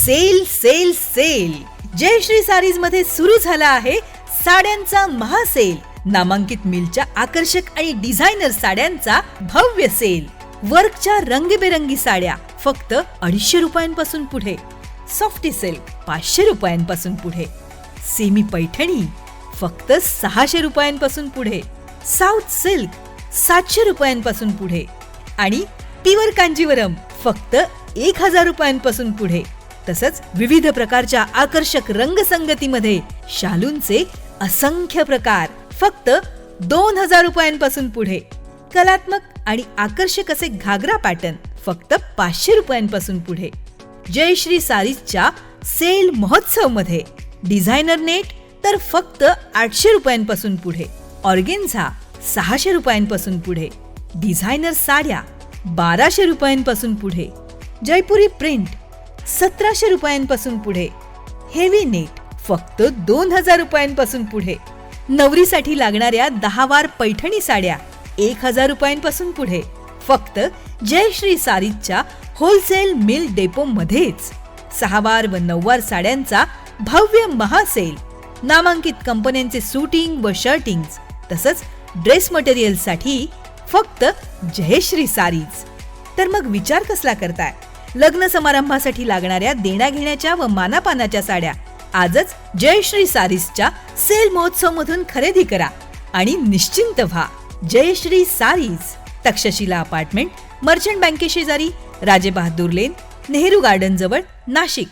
Sale sale sale. Jayashree सारीजमध्ये सुरू झाला आहे साड्यांचा महासेल. नामांकित मिलच्या आकर्षक आणि डिझायनर साड्यांचा भव्य सेल. वर्कच्या रंगीबेरंगी साड्या फक्त अडीचशे रुपयांपासून पुढे. सॉफ्टी सिल्क पाचशे रुपयांपासून पुढे. सेमी पैठणी फक्त सहाशे रुपयांपासून पुढे. साऊथ सिल्क सातशे रुपयांपासून पुढे. आणि प्युअर कांजीवरम फक्त एक हजार रुपयांपासून पुढे. तसंच विविध प्रकारच्या आकर्षक रंगसंगतीमध्ये शालूंचे असंख्य प्रकार फक्त दोन हजार रुपयांपासून पुढे. कलात्मक आणि आकर्षक असे घागरा पॅटर्न फक्त पाचशे रुपयांपासून पुढे. जयश्री सारीजच्या सेल महोत्सवमध्ये डिझायनर नेट तर फक्त आठशे रुपयांपासून पुढे. ऑर्गेन्झा सहाशे रुपयांपासून पुढे. डिझायनर साड्या बाराशे रुपयांपासून पुढे. जयपुरी प्रिंट सतराशे रुपयांपासून पुढे. हेवी नेट फक्त दोन हजार रुपयांपासून पुढे. नवरीसाठी लागणाऱ्या दहा वार पैठणी साड्या एक हजार रुपयांपासून पुढे. फक्त जयश्री सारीजच्या होलसेल मिल डेपो मध्येच. सहावार व नऊवार साड्यांचा भव्य महासेल. नामांकित कंपन्यांचे सूटिंग व शर्टिंग तसंच ड्रेस मटेरियलसाठी फक्त जयश्री सारीज. तर मग विचार कसला करताय? लग्न समारंभासाठी लागणाऱ्या देण्याघेण्याच्या व मानापानाच्या साड्या. आजच जयश्री सारीजच्या सेल महोत्सव मधून खरेदी करा आणि निश्चिंत व्हा. Jayshree sarees. Takshashila apartment merchant बँकेशेजारी Raje Bahadur लेन नेहरू गार्डन जवळ नाशिक.